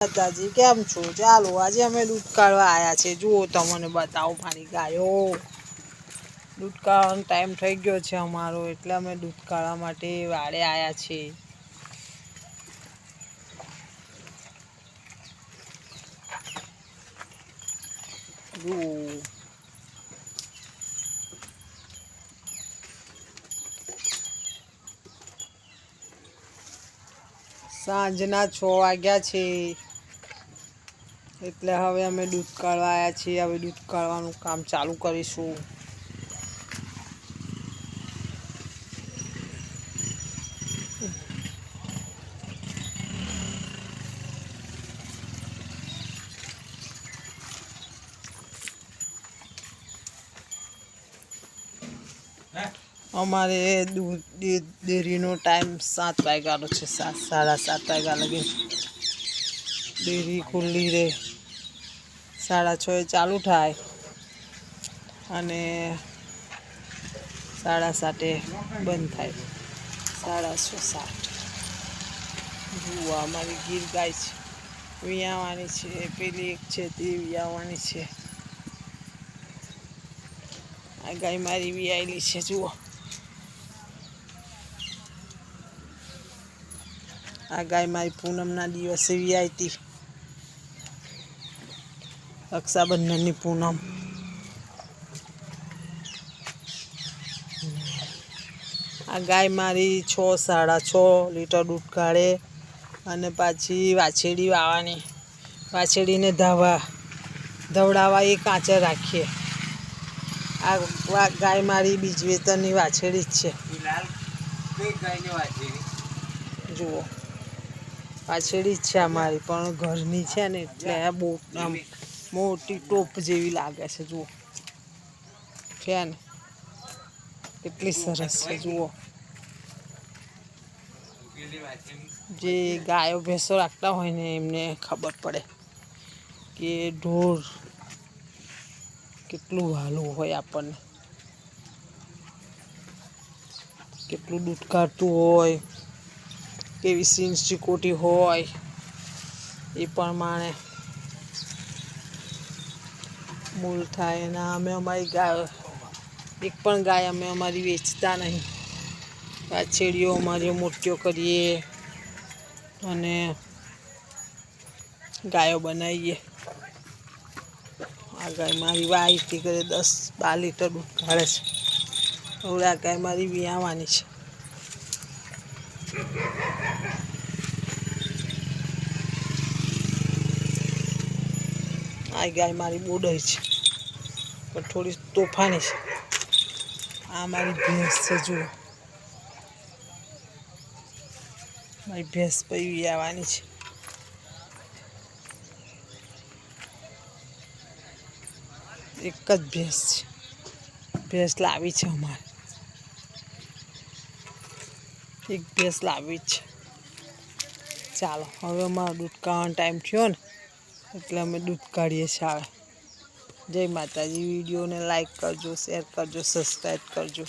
માતાજી કેમ છો? ચાલો, આજે અમે દૂધ કાઢવા આવ્યા છે. જુઓ તમને બતાવો મારી ગાયો. દૂધ કાઢવાનો ટાઈમ થઈ ગયો છે અમારો, એટલે અમે દૂધ કાઢવા માટે વાડે આવ્યા છે સાંજના છ વાગ્યા છે. એટલે હવે અમે દૂધ કાઢવા આવ્યા છીએ. હવે દૂધ કાઢવાનું કામ ચાલુ કરીશું. અમારે દૂધ દે- ડેરીનો ટાઈમ સાત વાગ્યાનો છે. સાત સાડા સાત વાગ્યા લગી ડેરી ખુલ્લી રહે સાડા છ એ ચાલુ થાય. અને સાડા સાતે બંધ થાય. સાડા છ સાત. જુઓ, અમારી ગીર ગાય છે. વિયાવાની છે. પેલી એક છે, તે વિયાવાની છે. આ ગાય મારી વિયાયેલી છે, જુઓ. આ ગાય મારી પૂનમના દિવસે વિયાઈ હતી રક્ષાબંધનની પૂનમ. આ ગાય મારી છ સાડા છ લીટર દૂધ કાઢે અને પાછી વાછેડી વાવવાની. વાછેડીને ધાવા ધવડાવવા એ કાચે રાખીએ. આ ગાય મારી બીજ વેતરની વાછેડી જ છે. જુઓ. વાછેડી જ છે અમારી પણ ઘરની છે ને એટલે આ બહુ આમ મોટી ટોપ જેવી લાગે છે, જુઓ. છે ને? કેટલી સરસ છે, જુઓ. જે ગાયો ભેંસો રાખતા હોય ને, એમને ખબર પડે કે ઢોર કેટલું વહાલું હોય આપણને. કેટલું દૂધ કાઢતું હોય, કેવી સીન ચીકોટી હોય, એ પ્રમાણે મૂલ થાય અને અમે અમારી ગાય, એક પણ ગાય અમે અમારી વેચતા નહીં. વાછેડીઓ અમારી મૂર્તિઓ કરીએ અને ગાયો બનાવીએ. આ ગાય મારી વાહીથી કરે દસ બાર લીટર દૂધ કાઢે છે. હવે આ ગાય મારી વિયાવાની છે. આ ગાય મારી બોડઈ છે. પણ થોડી તોફાની છે. આ મારી ભેંસ છે, જુઓ. મારી ભેંસ પૈવી આવવાની છે. એક જ ભેંસ છે. ભેંસ લાવી છે અમારે. એક ભેંસ લાવી છે. ચાલો, હવે અમારો દૂધ કાઢવાનો ટાઈમ થયો ને. એટલે અમે દૂધ કાઢીએ છીએ જય માતાજી. વિડીયોને લાઈક કરજો શેર કરજો સબસ્ક્રાઈબ કરજો.